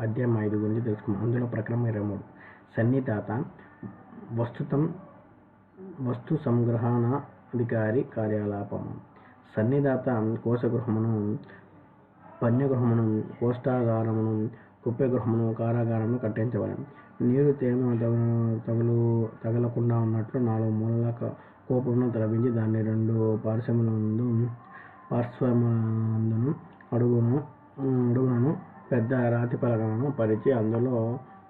అధ్యాయం ఐదు గురించి తెలుసుకుందాం. అందులో ప్రకరణం ఇరవై మూడు. సన్నిధాత వస్తుతం వస్తు సంగ్రహణాధికారి కార్యాలాపము సన్నిధాత కోశగృహమును పన్యగృహమును కోష్టాగారమును కుప్యగృహమును కారాగారమును కట్టించవలెను. నీరు తేమ తగులు తగలకుండా ఉన్నట్లు నాలుగు మూలల కోపమును ద్రవించి తలపించి దాన్ని రెండు పార్శ్వములందు పార్శ్వములందును అడుగును అడుగునను పెద్ద రాతి పలకలను పరిచి అందులో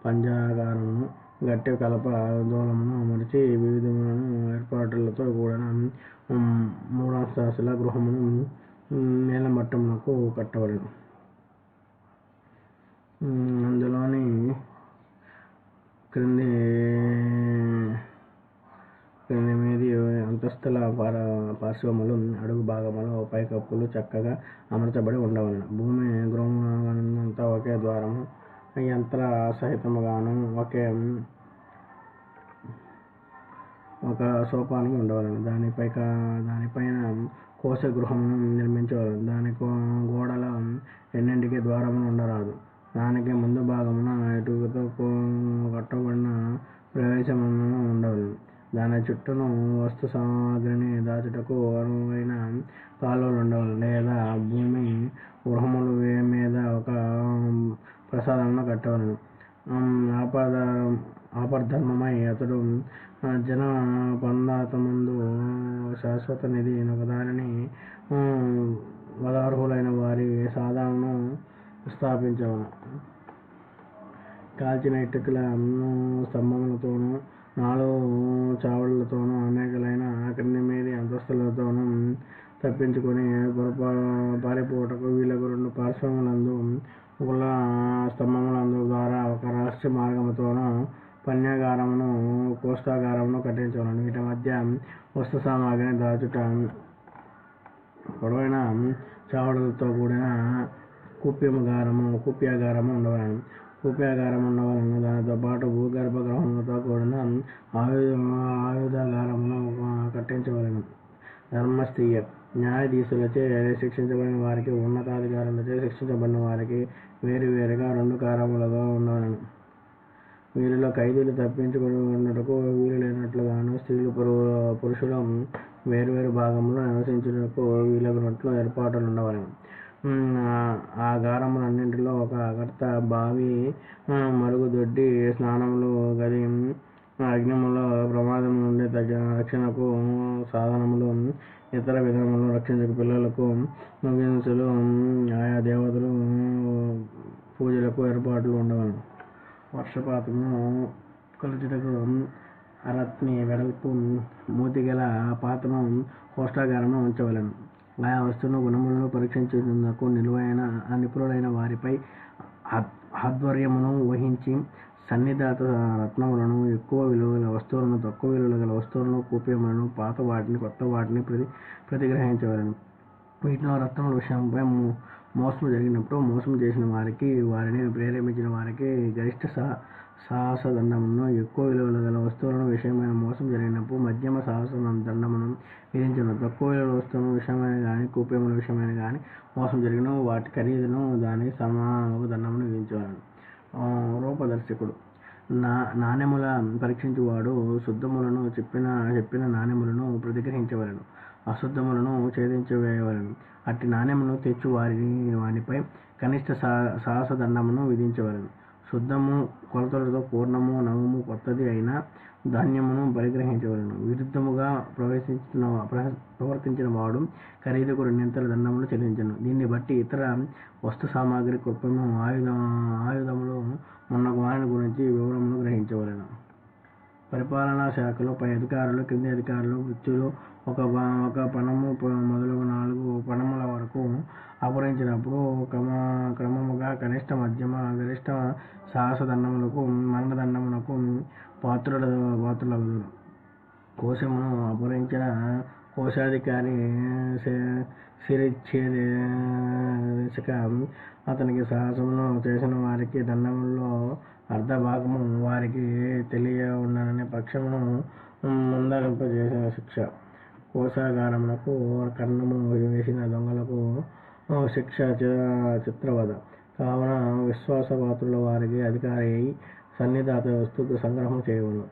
పంజాగారమును గట్టి కలప దూలమును అమర్చి వివిధమైన ఏర్పాట్లతో కూడిన ఉమ్, మూడంతస్తుల గృహమును నీలమట్టమునకు నేలమట్టమునకు కట్టవలెను అందులోని క్రింది మీది అంతస్తుల పార్శ్వములు అడుగు భాగములు పైకప్పులు చక్కగా అమర్చబడి ఉండవలెను. భూమి గృహమునంతా ఒకే ద్వారము యంత్ర సహితముగాను ఒకే ఒక సోపానం ఉండవలను. దానిపై దానిపైన కోశ గృహమును నిర్మించవలను. దాని గోడల ఎన్నింటికి ద్వారములు ఉండరాదు. దానికి ముందు భాగము చుట్టూను వస్తు సామాగ్రిని దాచుటకు అనువైన కాలువలు లేదా భూమి గృహములు మీద ఒక ప్రసాదాలను కట్టవలెను. ఆపద ఆపద్ధర్మమై అతడు ఆ, జన శాశ్వత నిధి ఒకదానిని ఉమ్, వదార్హులైన వారి సాధనను స్థాపించవను కాల్చిన ఇటుకల స్తంభములతోనూ నాలుగు చావళ్ళతోనూ అనేకలైన క్రింది మీది అంతస్తులతోనూ తప్పించుకొని పొరపా పారిపోవటకు వీళ్ళకు రెండు పార్శ్వములందు కుల స్తంభములందు ద్వారా ఒక రహస్య మార్గముతోనూ పన్యాగారమును కోష్టాగారమును కట్టించవలను వీటి మధ్య వస్తు సామాగ్రిని దాచుట పొడవైన చావడలతో కూడిన కుప్యముగారము కుప్యాగారము ఉండవలను. కుప్యాగారం ఉండవలన దానితో పాటు భూగర్భ గ్రహములతో కూడిన ఆయుధ ఆయుధాగారమును కట్టించవలను. ధర్మస్థీయ న్యాయాధీశులచే శిక్షించబడిన వారికి ఉన్నతాధికారులచే శిక్షించబడిన వారికి వేరు వేరుగా రెండు కారములుగా ఉండవలను వీరిలో ఖైదీలు తప్పించుకొని వీలు లేనట్లుగాను స్త్రీలు పురు- పురుషులు వేరువేరు భాగంలో నివసించుటకు వీలగినట్లు ఏర్పాట్లు ఉండవలెను ఆ- గారములన్నింటిలో ఒక అగర్త బావి మరుగుదొడ్డి స్నానములు గది అగ్నిముల ప్రమాదం నుండి తగిన రక్షణకు సాధనములు ఇతర విధములు రక్షించక పిల్లలకు ముగింసులు ఆయా దేవతలు పూజలకు ఏర్పాట్లు ఉండవలను. వర్షపాతము కొలుచుటకు అరత్ని వెడల్పు మూతిగల పాత్రను కోష్టాగారమును ఉంచవలెను. ఆయా వస్తువును గుణములను పరీక్షించుటకు నిలువైన నిపుణులైన వారిపై ఆద్- ఆధ్వర్యమును వహించి సన్నిధాత రత్నములను ఎక్కువ విలువగల వస్తువులను తక్కువ విలువ గల వస్తువులను కూపేములను పాత వాటిని కొత్త వాటిని ప్రతి ప్రతిగ్రహించవలను. వీటిలో రత్నముల విషయంపై మోసం జరిగినప్పుడు మోసం చేసిన వారికి వారిని ప్రేరేపించిన వారికి గరిష్ట సహ సాహస దండమును ఎక్కువ విలువలు గల వస్తువులను విషయమైన మోసం జరిగినప్పుడు మధ్యమ సాహస దండమును విధించను. తక్కువ విలువల వస్తువులను విషయమైన కానీ కూప్యముల విషయమైన కానీ మోసం జరిగిన వాటి ఖరీదును దానికి సమాన దండమును విధించవలను రూపదర్శకుడు. నా నాణ్యముల పరీక్షించువాడు శుద్ధములను చెప్పిన చెప్పిన నాణ్యములను ప్రతిగ్రహించవలను. అశుద్ధములను ఛేదించవేయవలను. అట్టి నాణ్యమును తెచ్చు వారిని వానిపై కనిష్ట సా సాహస దండమును విధించవలను. శుద్ధము కొలతలతో పూర్ణము నవము కొత్తది అయిన ధాన్యమును పరిగ్రహించవలను. విరుద్ధముగా ప్రవేశించిన ప్రవర్తించిన వాడు ఖరీదుకు రెండింతల దండములు చెల్లించను దీన్ని బట్టి ఇతర వస్తు సామాగ్రి కుప్పము ఆయుధ ఆయుధములు ఉన్న వారిని గురించి వివరమును గ్రహించవలను. పరిపాలనా శాఖలో పై అధికారులు కింది అధికారులు వృత్తులు ఒక ఒక పణము మొదలగు నాలుగు పణముల వరకు అపహరించినప్పుడు క్రమ క్రమముగా కనిష్ట మధ్యమ గరిష్ట సాహస దండములకు మరణదండములకు పాత్రుల పాత్రులగుదురు. కోశమును అపహరించిన కోశాధికారి శిరిచ్ఛేదిక అతనికి సాహసమును చేసిన వారికి దండములో అర్ధ భాగము వారికి తెలియ ఉండనని పక్షమును ముందరింపజేసిన శిక్ష. కోశాగారమునకు కన్నము వేసిన దొంగలకు శిక్ష చి- చిత్రవధ కావున విశ్వాసపాత్రుల వారికి అధికారి అయి సన్నిధాత వస్తువుకు సంగ్రహం చేయవును